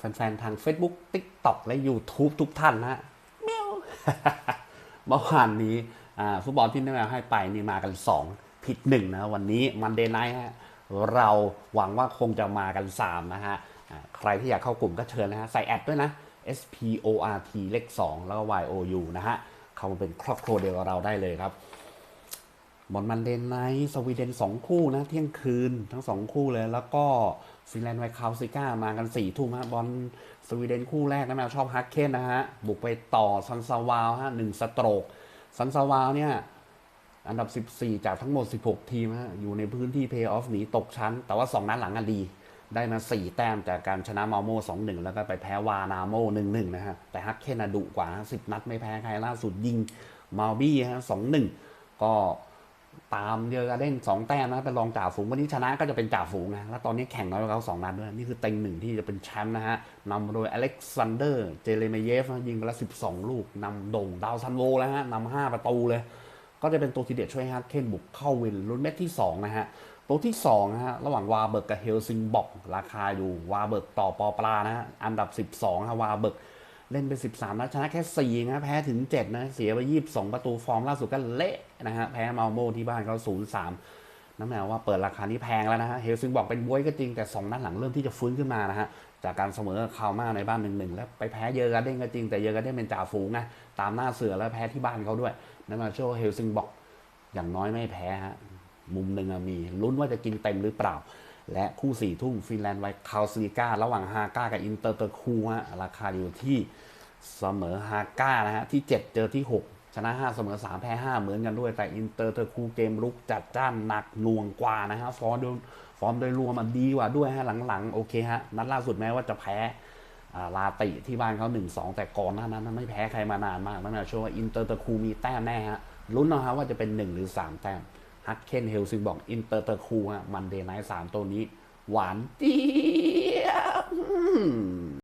แฟนๆ ทาง Facebook TikTok และ YouTube ทุกท่านนะฮะเมียวเมื่อวานนี้ฟุตบอลที่น้าแมวให้ไปนี่มากัน 2 ผิดหนึ่งนะ วันนี้มันเดย์ไนท์ฮะเราหวังว่าคงจะมากัน 3 นะฮะใครที่อยากเข้ากลุ่มก็เชิญนะฮะ ใส่แอดด้วยนะ S P O R T เลข2 แล้วก็ Y O U นะฮะ เข้ามาเป็นครอบครัวเดียวกับเราได้เลยครับ บอลมันเดนไนท์สวีเดนสองคู่นะ เที่ยงคืนทั้งสองคู่เลย แล้วก็ฟินแลนด์ไวคาวซิก้ามากันสี่ทุ่มฮะบอลสวีเดนคู่แรกนะแมวชอบฮักเคนนะฮะ บุกไปต่อซันซาวาวฮะหนึ่งสโตรกซันซาวาวเนี่ยอันดับ 14 จากทั้งหมด 16 ทีมฮะอยู่ในพื้นที่เพย์ออฟหนีตกชั้น แต่ว่า 2 นัดหลังอะดี ได้มา 4 แต้มจากการชนะมาโม2-1แล้วก็ไปแพ้วานาโม1-1นะฮะ แต่ฮักเคนอะดุกว่า 10 นัดไม่แพ้ใครล่าสุดยิงมาบี้ฮะ2-1ก็ ตามเยอร์การ์เด้น2แต้มนะเป็นรองจ่าฝูงวันนี้ชนะก็จะเป็นจ่าฝูงนะแล้วตอนนี้แข่งน้อยกว่าเขา2นัดด้วยนี่คือเต็งหนึ่งที่จะเป็นแชมป์นะฮะนำโดยอเล็กซานเดอร์เจเลเมเยฟยิงไปแล้ว12ลูกนำโด่งดาวซันโวแล้วฮะนำ5ประตูเลย ก็จะเป็นตัวทีเด็ดช่วยฮักเคนบุกเข้าวินรุ่นเม็ดที่2นะฮะตัวที่2นะฮะระหว่างวาเบิร์กกับเฮลซิงบอกราคาอยู่วาเบิร์กต่อปอปลานะฮะอันดับ 12ฮะวาเบิร์ก เล่นไป 13 นัดชนะแค่ 4 นะ แพ้ถึง 7 นะ เสียไป 22 ประตูฟอร์มล่าสุดก็เละนะฮะ แพ้มาโมที่บ้านเขา0-3 น้ำแมวว่าเปิดราคานี้แพงแล้วนะฮะ เฮลซิงบอกเป็นบวยก็จริงแต่ 2 นัดหลังเริ่มที่จะฟื้นขึ้นมานะฮะ จากการเสมอคาวมาในบ้านหนึ่งๆแล้วไปแพ้เยอร์การ์เด้นก็จริงแต่เยอร์การ์เด้นเป็นจ่าฝูงนะ ตามหน้าเสือแล้วแพ้ที่บ้านเขาด้วยน้ำแมวเชื่อว่าเฮลซิงบอกอย่างน้อยไม่แพ้ฮะ มุมหนึ่งมีลุ้นว่าจะกินเต็มหรือเปล่า และคู่สี่ทุ่มฟินแลนด์ไวคาวซีก้าระหว่างฮาก้ากับอินเตอร์เตอร์คูฮะราคาอยู่ที่เสมอฮาก้านะฮะที่ 7 เจอที่ 6 ชนะ 5 เสมอ 3 แพ้ 5 เหมือนกันด้วย แต่อินเตอร์เตอร์คูเกมลุกจัดจ้านหนักหน่วงกว่านะฮะฟอร์มโดยฟอร์มโดยรวมมันดีกว่าด้วยฮะหลังๆ โอเคฮะ นัดล่าสุดแม้ว่าจะแพ้ลาติที่บ้านเขาหนึ่งสองแต่ก่อนหน้านั้นไม่แพ้ใครมานานมากนั่นหมายความว่าอินเตอร์เตะคูมีแต้มแน่ฮะลุ้นเอาฮะว่าจะเป็นหนึ่งหรือสามแต้ม ฮักเคนเฮลซิงบอกอินเตอร์ตะคูฮะมันเดย์ไนท์สามตัวนี้ หวานเจี๊ยบ